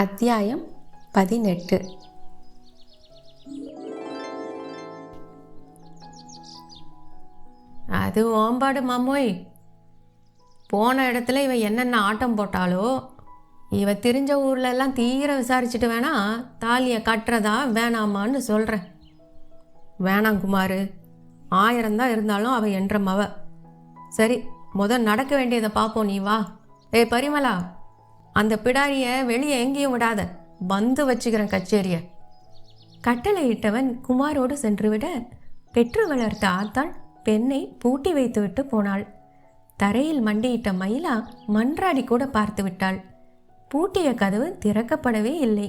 அத்தியாயம் பதினெட்டு. அது ஓம்பாடு மாமோய். போன இடத்துல இவ என்னென்ன ஆட்டம் போட்டாலோ இவ தெரிஞ்ச ஊர்லெல்லாம் தீர விசாரிச்சுட்டு வேணா தாலியை கட்டுறதா வேணாமான்னு சொல்கிறேன் வேணாம் குமாரு ஆயிரம் தான் இருந்தாலும் அவள் என்ற மவ. சரி முத நடக்க வேண்டியதை பார்ப்போம் நீ வா. ஏய் பரிமலா அந்த பிடாரியை வெளியே எங்கேயும் விடாத. வந்து வச்சுக்கிறேன் கச்சேரியை. கட்டளையிட்டவன் குமாரோடு சென்றுவிட பெற்று வளர்த்த ஆத்தாள் பெண்ணை பூட்டி வைத்துவிட்டு போனாள். தரையில் மண்டியிட்ட மயிலா மன்றாடி கூட பார்த்து விட்டாள். பூட்டிய கதவு திறக்கப்படவே இல்லை.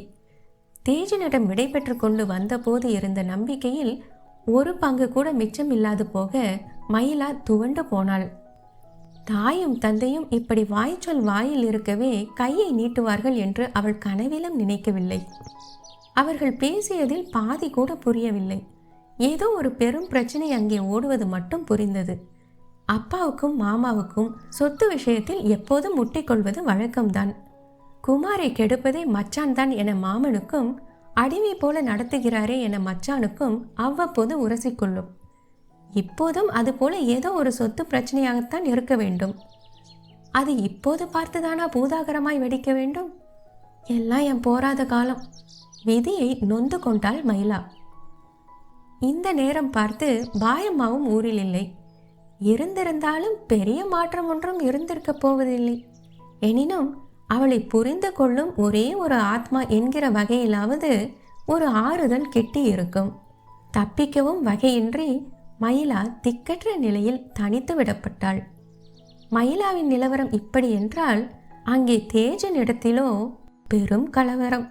தேஜனிடம் விடைபெற்று கொண்டு வந்தபோது இருந்த நம்பிக்கையில் ஒரு பங்கு கூட மிச்சம் இல்லாது போக மயிலா துவண்டு போனாள். தாயும் தந்தையும் இப்படி வாய்ச்சொல் வாயில் இருக்கவே கையை நீட்டுவார்கள் என்று அவள் கனவிலும் நினைக்கவில்லை. அவர்கள் பேசியதில் பாதி கூட புரியவில்லை. ஏதோ ஒரு பெரும் பிரச்சனை அங்கே ஓடுவது மட்டும் புரிந்தது. அப்பாவுக்கும் மாமாவுக்கும் சொத்து விஷயத்தில் எப்போதும் முட்டிக்கொள்வது வழக்கம்தான். குமாரை கெடுப்பதே மச்சான் தான் என மாமனுக்கும் அடிமை போல நடத்துகிறாரே என மச்சானுக்கும் அவ்வப்போது உரசிக்கொள்ளும். இப்போதும் அதுபோல ஏதோ ஒரு சொத்து பிரச்சனையாகத்தான் இருக்க வேண்டும். அது இப்போது பார்த்துதானா பூதாகரமாய் வெடிக்க வேண்டும்? எல்லாம் என் போராத காலம். விதியை நொந்து கொண்டாள் மயிலா. இந்த நேரம் பார்த்து பாயம்மாவும் ஊரில் இல்லை. இருந்திருந்தாலும் பெரிய மாற்றம் ஒன்றும் இருந்திருக்கப் போவதில்லை. எனினும் அவளை புரிந்து கொள்ளும் ஒரே ஒரு ஆத்மா என்கிற வகையிலாவது ஒரு ஆறுதல் கெட்டி இருக்கும் தப்பிக்கவும் வகையின்றி மயிலா திக்கற்ற நிலையில் தனித்து விடப்பட்டாள். மயிலாவின் நிலவரம் இப்படி என்றால் அங்கே தேஜன் இடத்திலோ பெரும் கலவரம்.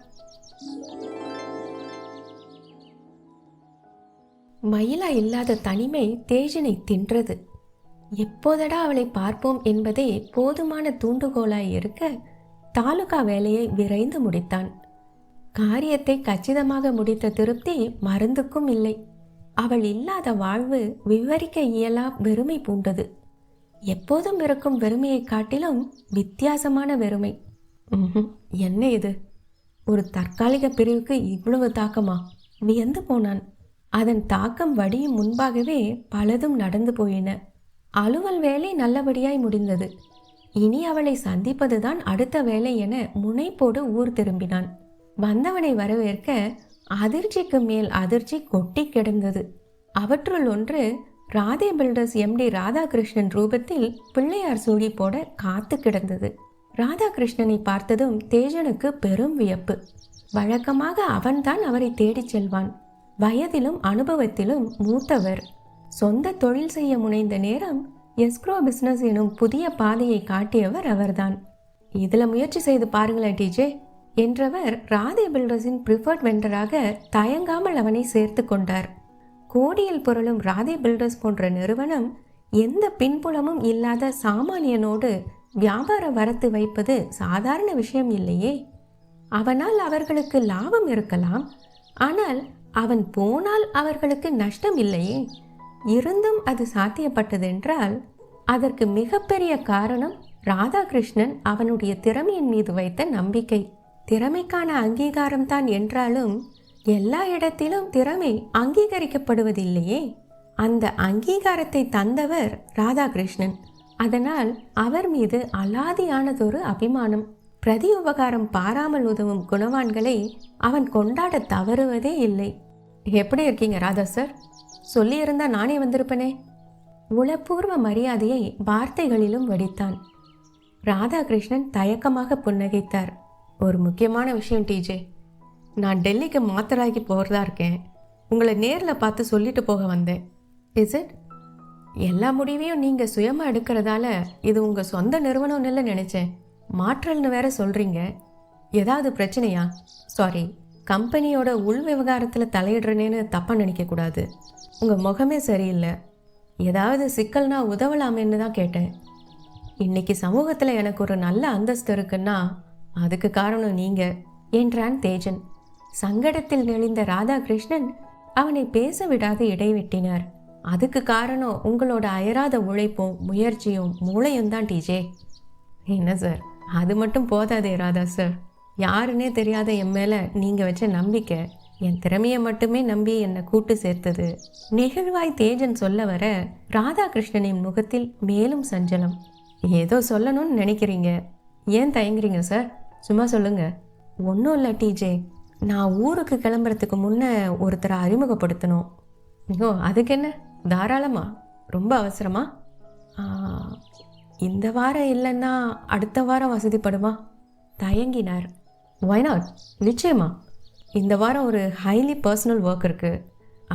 மயிலா இல்லாத தனிமை தேஜனை தின்றது. எப்போதடா அவளை பார்ப்போம் என்பதே போதுமான தூண்டுகோலாய் இருக்க தாலுகா வேலையை விரைந்து முடித்தான். காரியத்தை கச்சிதமாக முடித்த திருப்தி மருந்துக்கும் இல்லை. அவள் இல்லாத வாழ்வு விவரிக்க இயலா வெறுமை பூண்டது. எப்போதும் இருக்கும் வெறுமையைக் காட்டிலும் வித்தியாசமான வெறுமை. என்ன இது? ஒரு தற்காலிக பிரிவுக்கு இவ்வளவு தாக்கமா? வியந்து போனான்? அதன் தாக்கம் வடியும் முன்பாகவே பலதும் நடந்து போயின. அலுவல் வேலை நல்லபடியாய் முடிந்தது. இனி அவளை சந்திப்பதுதான் அடுத்த வேலை என முனைப்போடு ஊர் திரும்பினான். வந்தவனை வரவேற்க அதிர்ச்சிக்கு மேல் அதிர்ச்சி கொட்டி கிடந்தது. அவற்றுள் ஒன்று ராதே பில்டர்ஸ் எம்டி ராதாகிருஷ்ணன் ரூபத்தில் பிள்ளையார் சூழி போட காத்து கிடந்தது. ராதாகிருஷ்ணனை பார்த்ததும் தேஜனுக்கு பெரும் வியப்பு. வழக்கமாக அவன்தான் அவரை தேடிச் செல்வான். வயதிலும் அனுபவத்திலும் மூத்தவர். சொந்த தொழில் செய்ய முனைந்த நேரம் எஸ்க்ரோ பிஸ்னஸ் எனும் புதிய பாதையை காட்டியவர் அவர்தான். இதில் முயற்சி செய்து பாருங்களேன் டிஜே என்றவர் ராதே பில்டர்ஸின் ப்ரிஃபர்ட் வெண்டராக தயங்காமல் அவனை சேர்த்து கொண்டார். கோடியில் புரளும் ராதே பில்டர்ஸ் போன்ற நிறுவனம் எந்த பின்புலமும் இல்லாத சாமானியனோடு வியாபார வரத்து வைப்பது சாதாரண விஷயம் இல்லையே. அவனால் அவர்களுக்கு லாபம் இருக்கலாம் ஆனால் அவன் போனால் அவர்களுக்கு நஷ்டம் இல்லையே. இருந்தும் அது சாத்தியப்பட்டதென்றால் அதற்கு மிகப்பெரிய காரணம் ராதாகிருஷ்ணன் அவனுடைய திறமையின் மீது வைத்த நம்பிக்கை. திறமைக்கான அங்கீகாரம் தான் என்றாலும் எல்லா இடத்திலும் திறமை அங்கீகரிக்கப்படுவதில்லையே. அந்த அங்கீகாரத்தை தந்தவர் ராதாகிருஷ்ணன். அதனால் அவர் மீது அலாதியானதொரு அபிமானம் பிரதி உபகாரம் பாராமல் உதவும் குணவான்களை அவன் கொண்டாட தவறுவதே இல்லை. எப்படி இருக்கீங்க ராதா சார்? சொல்லியிருந்தா நானே வந்திருப்பனே. உளப்பூர்வ மரியாதையை வார்த்தைகளிலும் வடித்தான். ராதாகிருஷ்ணன் தயக்கமாக புன்னகைத்தார். ஒரு முக்கியமான விஷயம் டிஜே நான் டெல்லிக்கு மாத்தராகி போகிறதா இருக்கேன். உங்களை நேரில் பார்த்து சொல்லிட்டு போக வந்தேன். இஸ் இட் எல்லா முடிவையும் நீங்கள் சுயமாக எடுக்கிறதால இது உங்கள் சொந்த நிறுவனம்னு இல்லை நினச்சேன். மாற்றல்னு வேற சொல்கிறீங்க ஏதாவது பிரச்சனையா? சாரி கம்பெனியோட உள் விவகாரத்தில் தலையிடுறேனேன்னு தப்பாக நினைக்கக்கூடாது உங்கள் முகமே சரியில்லை. ஏதாவது சிக்கல்னா உதவலாமேன்னு தான் கேட்டேன். இன்னைக்கு சமூகத்தில் எனக்கு ஒரு நல்ல அந்தஸ்து இருக்குன்னா அதுக்கு காரணம் நீங்கள் என்றான் தேஜன். சங்கடத்தில் நெளிந்த ராதாகிருஷ்ணன் அவனை பேச விடாது இடைவிட்டினார். அதுக்கு காரணம் உங்களோட அயராத உழைப்பும் முயற்சியும் மூளையும் தான் டிஜே. என்ன சார்? அது மட்டும் போதாதே ராதா சார். யாருன்னே தெரியாத என் மேலே நீங்கள் வச்ச நம்பிக்கை என் திறமையை மட்டுமே நம்பி என்னை கூட்டு சேர்த்தது. நெகிழ்வாய் தேஜன் சொல்ல வர ராதாகிருஷ்ணனின் முகத்தில் மேலும் சஞ்சலம். ஏதோ சொல்லணும்னு நினைக்கிறீங்க. ஏன் தயங்குறீங்க சார்? சும்மா சொல்லுங்க. ஒன்றும் இல்லை டிஜே நான் ஊருக்கு கிளம்புறதுக்கு முன்னே ஒருத்தரை அறிமுகப்படுத்தணும். ஐயோ அதுக்கு என்ன? தாராளமா? ரொம்ப அவசரமா? இந்த வாரம் இல்லைன்னா அடுத்த வாரம் வசதிப்படுமா? தயங்கினார். ஒய்நாட் நிச்சயமா. இந்த வாரம் ஒரு ஹைலி பர்சனல் ஒர்க் இருக்குது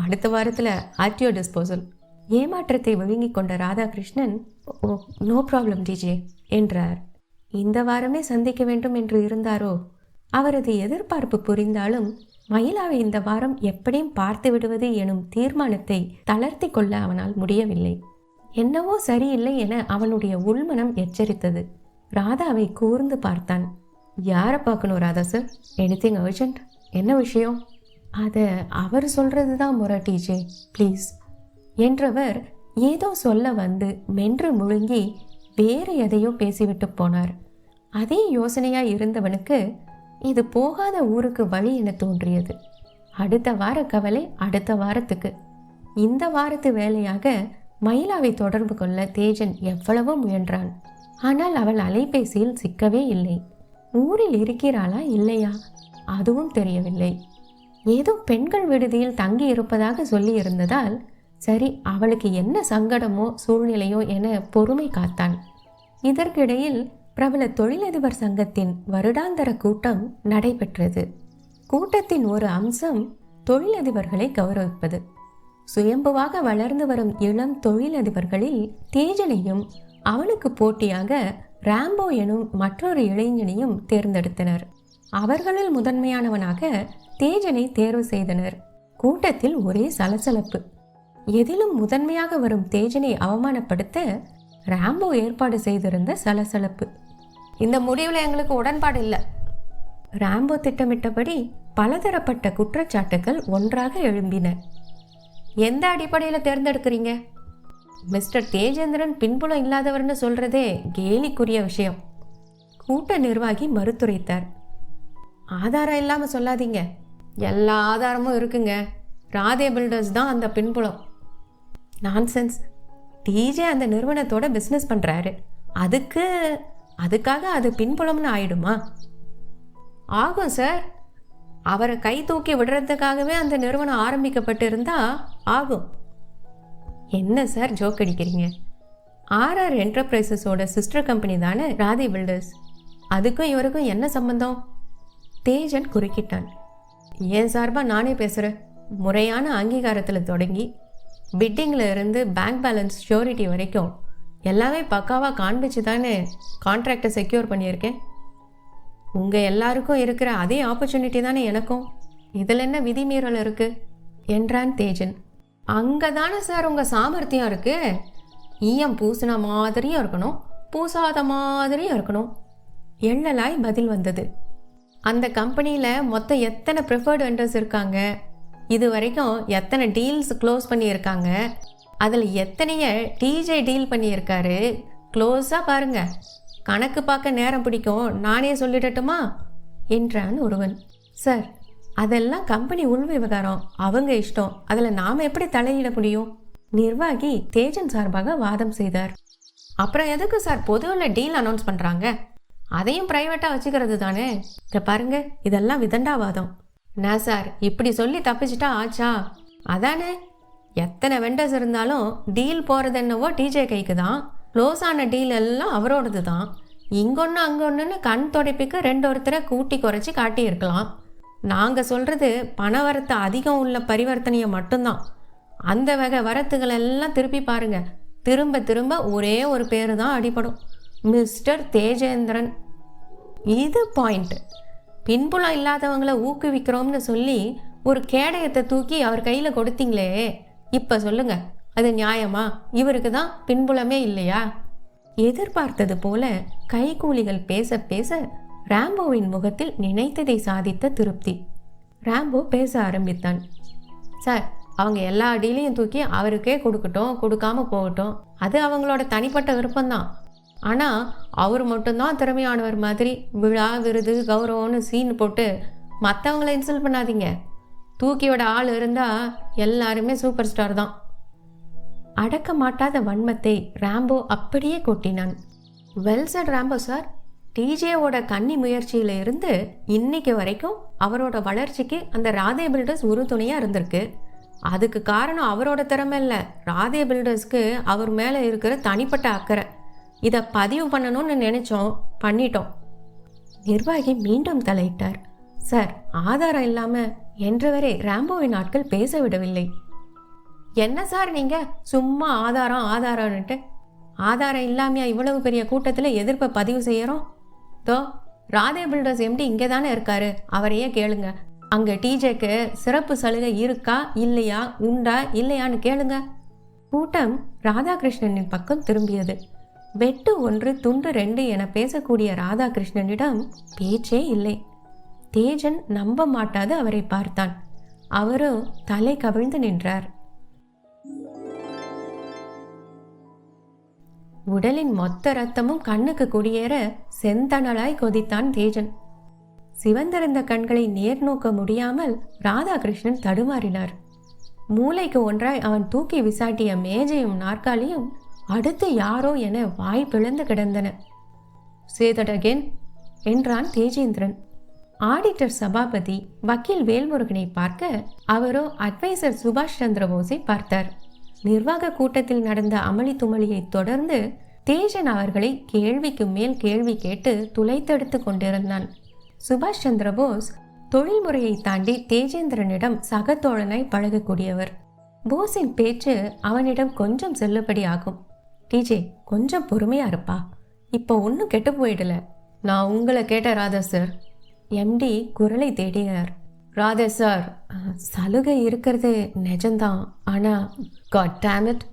அடுத்த வாரத்தில் ஆர்டிஓ டிஸ்போசல் ஏமாற்றத்தை விழுங்கி கொண்ட Radhakrishnan oh no problem DJ என்றார். இந்த வாரமே சந்திக்க வேண்டும் என்று இருந்தாரோ? அவரது எதிர்பார்ப்பு புரிந்தாலும் மயிலாவை இந்த வாரம் எப்படியும் பார்த்து விடுவது எனும் தீர்மானத்தை தளர்த்தி கொள்ள அவனால் முடியவில்லை. என்னவோ சரியில்லை என அவனுடைய உள்மனம் எச்சரித்தது. ராதாவை கூர்ந்து பார்த்தான். யாரை பார்க்கணும் ராதா சார் எனிதிங் அர்ஜென்ட் என்ன விஷயம்? அதை அவர் சொல்றது தான் முறை டீச்சே ப்ளீஸ் என்றவர் ஏதோ சொல்ல வந்து மென்று முழுங்கி வேறு எதையோ பேசிவிட்டு போனார். அதே யோசனையாக இருந்தவனுக்கு இது போகாத ஊருக்கு வழி என தோன்றியது. அடுத்த வார கவலை அடுத்த வாரத்துக்கு. இந்த வாரத்து வேலையாக மயிலாவை தொடர்பு கொள்ள தேஜன் எவ்வளவோ முயன்றான். ஆனால் அவள் அலைபேசியில் சிக்கவே இல்லை. ஊரில் இருக்கிறாளா இல்லையா? அதுவும் தெரியவில்லை. ஏதோ பெண்கள் விடுதியில் தங்கி இருப்பதாக சொல்லி இருந்ததால் சரி அவளுக்கு என்ன சங்கடமோ சூழ்நிலையோ என பொறுமை காத்தான். இதற்கிடையில் பிரபல தொழிலதிபர் சங்கத்தின் வருடாந்தர கூட்டம் நடைபெற்றது. கூட்டத்தின் ஒரு அம்சம் தொழிலதிபர்களை கௌரவிப்பது. சுயம்புவாக வளர்ந்து வரும் இளம் தொழிலதிபர்களில் தேஜனையும் அவனுக்கு போட்டியாக ராம்போ எனும் மற்றொரு இளைஞனையும் தேர்ந்தெடுத்தனர். அவர்களில் முதன்மையானவனாக தேஜனை தேர்வு செய்தனர். கூட்டத்தில் ஒரே சலசலப்பு. எதிலும் முதன்மையாக வரும் தேஜனை அவமானப்படுத்த ராம்போ ஏற்பாடு செய்திருந்த சலசலப்பு. இந்த முடிவில் எங்களுக்கு உடன்பாடு இல்லை. ராம்போ திட்டமிட்டபடி பலதரப்பட்ட குற்றச்சாட்டுகள் ஒன்றாக எழும்பின. எந்த அடிப்படையில் தேர்ந்தெடுக்கிறீங்க? மிஸ்டர் தேஜேந்திரன் பின்புலம் இல்லாதவர்னு சொல்றதே கேலிக்குரிய விஷயம். கூட்ட நிர்வாகி மறுத்துரைத்தார். ஆதாரம் இல்லாமல் சொல்லாதீங்க. எல்லா ஆதாரமும் இருக்குங்க. ராதே பில்டர்ஸ் தான் அந்த பின்புலம். நான்சென்ஸ். டிஜே அந்த நிறுவனத்தோட பிஸ்னஸ் பண்ணுறாரு அதுக்கு அதுக்காக அது பின்புலம்னு ஆயிடுமா? ஆகும் சார். அவரை கை தூக்கி விடுறதுக்காகவே அந்த நிறுவனம் ஆரம்பிக்கப்பட்டு இருந்தா ஆகும். என்ன சார் ஜோக் அடிக்கிறீங்க? ஆர்ஆர் என்டர்பிரைசஸோட சிஸ்டர் கம்பெனி தானே ராதி பில்டர்ஸ். அதுக்கும் இவருக்கும் என்ன சம்பந்தம்? தேஜன் குறுக்கிட்டான். என் சார்பாக நானே பேசுகிறேன் முறையான அங்கீகாரத்தில் தொடங்கி பிட்டிங்கில் இருந்து பேங்க் பேலன்ஸ் ஷூரிட்டி வரைக்கும் எல்லாமே பக்காவாக காண்பிச்சு தானே கான்ட்ராக்டை செக்யூர் பண்ணியிருக்கேன். உங்கள் எல்லாருக்கும் இருக்கிற அதே ஆப்பர்ச்சுனிட்டி தானே எனக்கும். இதில் என்ன விதிமீறல் இருக்கு? என்றான் தேஜன். அங்கே தானே சார் உங்கள் சாமர்த்தியம் இருக்கு? ஈயம் பூசின மாதிரியும் இருக்கணும் பூசாத மாதிரியும் இருக்கணும். எள்ளலாய் பதில் வந்தது. அந்த கம்பெனியில் மொத்தம் எத்தனை ப்ரிஃபர்டு வெண்டர்ஸ் இருக்காங்க? இது வரைக்கும் எத்தனை டீல்ஸ் க்ளோஸ் பண்ணியிருக்காங்க? அதில் எத்தனைய டிஜே டீல் பண்ணியிருக்காரு. க்ளோஸாக பாருங்க. கணக்கு பார்க்க நேரம் பிடிக்கும். நானே சொல்லிடட்டுமா? என்றான் ஒருவன். சார் அதெல்லாம் கம்பெனி உள் விவகாரம். அவங்க இஷ்டம். அதில் நாம் எப்படி தலையிட முடியும்? நிர்வாகி தேஜன் சார்பாக வாதம் செய்தார். அப்புறம் எதுக்கு சார் பொதுவில் டீல் அனௌன்ஸ் பண்ணுறாங்க அதையும் ப்ரைவேட்டாக வச்சுக்கிறது தானே? இதை பாருங்க. இதெல்லாம் விதண்டாவாதம் நான் சார்? இப்படி சொல்லி தப்பிச்சிட்டா ஆச்சா? அதானே. எத்தனை வெண்டர்ஸ் இருந்தாலும் டீல் போகிறது என்னவோ டிஜே கைக்கு தான். க்ளோஸ் ஆன டீல் எல்லாம் அவரோடது தான். இங்கொன்று அங்கே கண் துடைப்புக்கு ரெண்டு ஒருத்தரை கூட்டி குறைச்சி காட்டியிருக்கலாம். நாங்கள் சொல்கிறது பணவரத்தை அதிகம் உள்ள பரிவர்த்தனையை மட்டும்தான். அந்த வகை வரத்துகள் எல்லாம் திருப்பி பாருங்கள் திரும்ப திரும்ப ஒரே ஒரு பேர் தான் அடிபடும். மிஸ்டர் தேஜேந்திரன். இது பாயிண்ட் பின்புலம் இல்லாதவங்களை ஊக்குவிக்கிறோம்னு சொல்லி ஒரு கேடயத்தை தூக்கி அவர் கையில் கொடுத்தீங்களே. இப்போ சொல்லுங்க அது நியாயமா? இவருக்கு தான் பின்புலமே இல்லையா? எதிர்பார்த்தது போல கைகூலிகள் பேச பேச ராம்போவின் முகத்தில் நினைத்ததை சாதித்த திருப்தி. ராம்போ பேச ஆரம்பித்தான். சார் அவங்க எல்லா அடியிலையும் தூக்கி அவருக்கே கொடுக்கட்டும் கொடுக்காம போகட்டும். அது அவங்களோட தனிப்பட்ட விருப்பம்தான். ஆனால் அவர் மட்டும்தான் திறமையானவர் மாதிரி விழா விருது கௌரவம்னு சீன் போட்டு மற்றவங்கள இன்சல்ட் பண்ணாதீங்க. தூக்கியோட ஆள் இருந்தால் எல்லாருமே சூப்பர் ஸ்டார் தான். அடக்க மாட்டாத வன்மத்தை ராம்போ அப்படியே கொட்டினான். வெல் சார் ராம்போ சார் டிஜேவோட கன்னி முயற்சியில இருந்து இன்னைக்கு வரைக்கும் அவரோட வளர்ச்சிக்கு அந்த ராதே பில்டர்ஸ் உறுதுணையாக இருந்திருக்கு. அதுக்கு காரணம் அவரோட திறமை இல்லை. ராதே பில்டர்ஸ்க்கு அவர் மேலே இருக்கிற தனிப்பட்ட அக்கறை. இதை பதிவு பண்ணணும்னு நினைச்சோம் பண்ணிட்டோம். நிர்வாகி மீண்டும் தலையிட்டார். சார் ஆதாரம் இல்லாமல் என்று வரை ராம்போவின் ஆட்கள் பேச விடவில்லை என்ன சார் நீங்கள் சும்மா ஆதாரம் ஆதாரம்னுட்டு. ஆதாரம் இல்லாமையா இவ்வளவு பெரிய கூட்டத்தில் எதிர்ப்பை பதிவு செய்கிறோம் தோ ராதே பில்டர்ஸ் எம்டி இங்கே தானே இருக்காரு. அவரையே கேளுங்க. அங்கே டிஜேக்கு சிறப்பு சலுகை இருக்கா இல்லையா உண்டா இல்லையான்னு கேளுங்க. கூட்டம் ராதாகிருஷ்ணனின் பக்கம் திரும்பியது. வெட்டு ஒன்று துண்டு ரெண்டு என பேசக்கூடிய ராதாகிருஷ்ணனிடம் பேச்சே இல்லை. தேஜன் நம்ப மாட்டாது அவரை பார்த்தான். அவரோ தலை கவிழ்ந்து நின்றார். உடலின் மொத்த ரத்தமும் கண்ணுக்கு குடியேற செந்தணலாய் கொதித்தான் தேஜன். சிவந்திருந்த கண்களை நேர் நோக்க முடியாமல் ராதாகிருஷ்ணன் தடுமாறினார். மூளைக்கு ஒன்றாய் அவன் தூக்கி விசாட்டிய மேஜையும் நாற்காலியும் அடுத்து யாரோ என வாய் பிளந்து கிடந்தன. சேதடகேன் என்றான் தேஜேந்திரன். ஆடிட்டர் சபாபதி வக்கீல் வேல்முருகனை பார்க்க அவரோ அட்வைசர் சுபாஷ் சந்திர போஸை பார்த்தார். நிர்வாக கூட்டத்தில் நடந்த அமளி துமளியை தொடர்ந்து தேஜன் அவர்களை கேள்விக்கு மேல் கேள்வி கேட்டு துளைத்தெடுத்து கொண்டிருந்தான். சுபாஷ் சந்திர போஸ் தொழில்முறையை தாண்டி தேஜேந்திரனிடம் சகத்தோழனாய் பழகக்கூடியவர். போஸின் பேச்சு அவனிடம் கொஞ்சம் செல்லுபடி ஆகும். டிஜே கொஞ்சம் பொறுமையா இருப்பா. இப்போ ஒன்றும் கெட்டு போயிடல. நான் உங்களை கேட்ட ராதா சார். எம்டி குரலை தேடினார். ராதே சார் சலுகை இருக்கிறது நிஜம்தான். ஆனால் காட் டேமிட்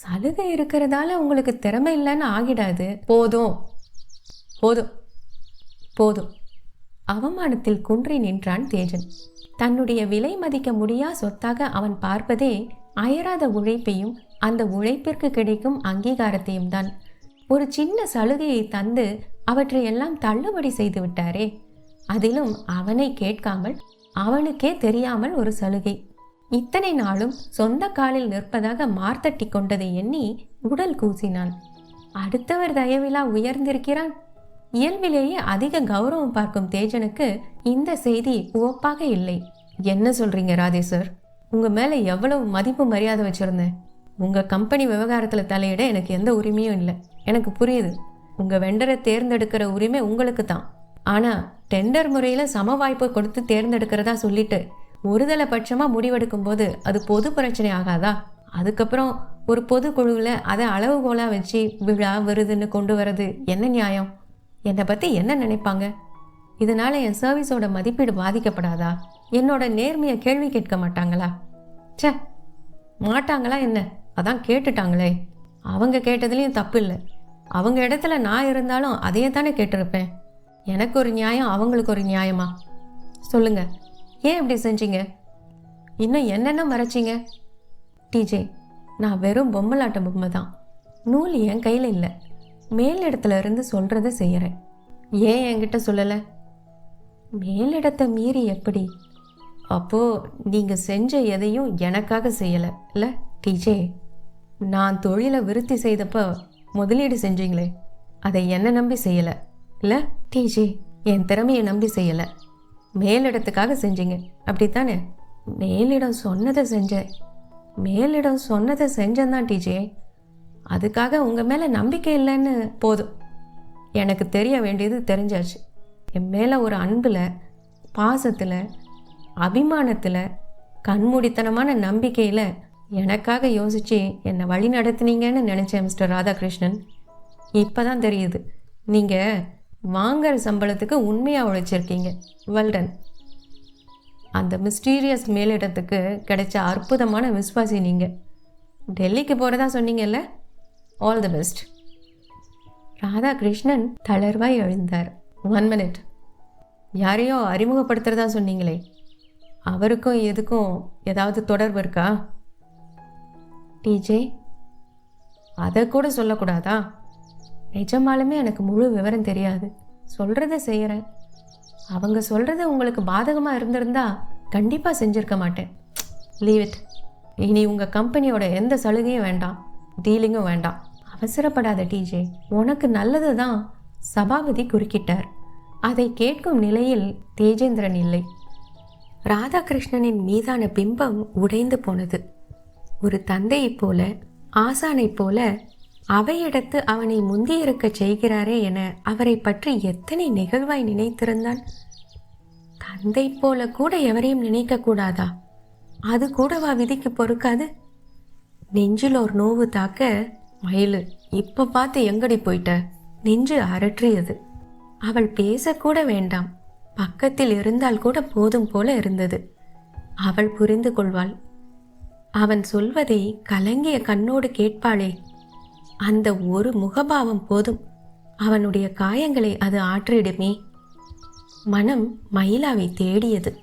சலுகை இருக்கிறதால உங்களுக்கு திறமை இல்லைன்னு ஆகிடாது. போதும் போதும் போதும். அவமானத்தில் குன்றி நின்றான் தேஜன். தன்னுடைய விலை மதிக்க முடியா சொத்தாக அவன் பார்ப்பதே அயராத உழைப்பையும் அந்த உழைப்பிற்கு கிடைக்கும் அங்கீகாரத்தையும் தான் ஒரு சின்ன சலுகையை தந்து அவற்றை எல்லாம் தள்ளுபடி செய்து விட்டாரே. அதிலும் அவனை கேட்காமல் அவனுக்கே தெரியாமல் ஒரு சலுகை. இத்தனை நாளும் சொந்த காலில் நிற்பதாக மார்த்தட்டி கொண்டதை எண்ணி உடல் கூசினான். அடுத்தவர் தயவிலா உயர்ந்திருக்கிறான்? இயல்பிலேயே அதிக கௌரவம் பார்க்கும் தேஜனுக்கு இந்த செய்தி உவப்பாக இல்லை. என்ன சொல்றீங்க ராதேஸ்வர் சார் உங்க மேல எவ்வளவு மதிப்பு மரியாதை வச்சிருந்தேன் உங்க கம்பெனி விவகாரத்துல தலையிட எனக்கு எந்த உரிமையும் இல்லை. எனக்கு புரியுது. உங்க வெண்டரை தேர்ந்தெடுக்கிற உரிமை உங்களுக்கு தான் ஆனால் டெண்டர் முறையில் சம வாய்ப்பு கொடுத்து தேர்ந்தெடுக்கிறதா சொல்லிட்டு ஒருதலை பட்சமாக முடிவெடுக்கும் போது அது பொது பிரச்சனை ஆகாதா? அதுக்கப்புறம் ஒரு பொது குழுவில் அதை அளவுகோலாக வச்சு விழா விருதுன்னு கொண்டு வர்றது என்ன நியாயம்? என்னை பற்றி என்ன நினைப்பாங்க? இதனால் என் சர்வீஸோட மதிப்பீடு பாதிக்கப்படாதா? என்னோட நேர்மையை கேள்வி கேட்க மாட்டாங்களா? ச்சே மாட்டாங்களா என்ன? அதான் கேட்டுட்டாங்களே. அவங்க கேட்டதுலேயும் தப்பு இல்லை. அவங்க இடத்துல நான் இருந்தாலும் அதையே தானே கேட்டிருப்பேன். எனக்கு ஒரு நியாயம் அவங்களுக்கு ஒரு நியாயமா? சொல்லுங்க. ஏன் இப்படி செஞ்சீங்க? இன்னும் என்னென்ன மறைச்சிங்க? டிஜே நான் வெறும் பொம்மலாட்ட பொம்மை தான் நூல் என் கையில் இல்லை. மேலிடத்துல இருந்து சொல்கிறத செய்கிறேன் ஏன் என்கிட்ட சொல்லலை? மேலிடத்தை மீறி எப்படி? அப்போது நீங்கள் செஞ்ச எதையும் எனக்காக செய்யலை இல்லை? டிஜே நான் தொழிலை விருத்தி செய்தப்போ முதலீடு செஞ்சீங்களே அதை என்ன நம்பி செய்யலை? இல்லை டிஜே என் திறமையை நம்பி செய்யலை. மேலிடத்துக்காக செஞ்சீங்க. அப்படித்தானே? மேலிடம் சொன்னதை செஞ்சேன் மேலிடம் சொன்னதை செஞ்சேன் டிஜே அதுக்காக உங்கள் மேலே நம்பிக்கை இல்லைன்னு போதும். எனக்கு தெரிய வேண்டியது தெரிஞ்சாச்சு. என் மேலே ஒரு அன்பில் பாசத்தில் அபிமானத்தில் கண்மூடித்தனமான நம்பிக்கையில் எனக்காக யோசித்து என்னை வழி நடத்துனீங்கன்னு நினச்சேன் மிஸ்டர் ராதாகிருஷ்ணன். இப்போ தான் தெரியுது. நீங்கள் வாங்குற சம்பளத்துக்கு உண்மையாக உழைச்சிருக்கீங்க. வெல்டன் அந்த மிஸ்டீரியஸ் மேலிடத்துக்கு கிடைச்ச அற்புதமான விஸ்வாசி நீங்கள் டெல்லிக்கு போகிறதா சொன்னீங்கல்ல? ஆல் தி பெஸ்ட் ராதாகிருஷ்ணன் தளர்வாய் எழுந்தார். ஒன் மினிட் யாரையோ அறிமுகப்படுத்துகிறதா சொன்னீங்களே. அவருக்கும் எதுக்கும் ஏதாவது தொடர்பு இருக்கா? டிஜே அதை கூட சொல்லக்கூடாதா? நிஜமாலுமே எனக்கு முழு விவரம் தெரியாது. சொல்கிறத செய்கிறேன் அவங்க சொல்கிறது உங்களுக்கு பாதகமாக இருந்திருந்தா கண்டிப்பாக செஞ்சுருக்க மாட்டேன். லீவ் இட் இனி உங்கள் கம்பெனியோட எந்த சலுகையும் வேண்டாம். டீலிங்கும் வேண்டாம். அவசரப்படாத டிஜே உனக்கு நல்லது தான் சபாபதி குறுக்கிட்டார். அதை கேட்கும் நிலையில் தேஜேந்திரன் இல்லை. ராதாகிருஷ்ணனின் மீதான பிம்பம் உடைந்து போனது. ஒரு தந்தையைப் போல ஆசானைப் போல அவையிடத்து அவனை முந்தியிருக்கச் செய்கிறாரே என அவரை பற்றி எத்தனை நெகிழ்வாய் நினைத்திருந்தான். தந்தை போல கூட எவரையும் நினைக்க கூடாதா? அது கூடவா விதிக்கு பொறுக்காது? நெஞ்சில் ஒரு நோவு தாக்க மயிலு இப்ப பார்த்து எங்கடி போயிட்ட? நெஞ்சு அரற்றியது. அவள் பேசக்கூட வேண்டாம். பக்கத்தில் இருந்தால் கூட போதும் போல இருந்தது. அவள் புரிந்து கொள்வாள். அவன் சொல்வதை கலங்கிய கண்ணோடு கேட்பாளே. அந்த ஒரு முகபாவம் போதும். அவனுடைய காயங்களை அது ஆற்றிடுமே. மனம் மயிலாவை தேடியது.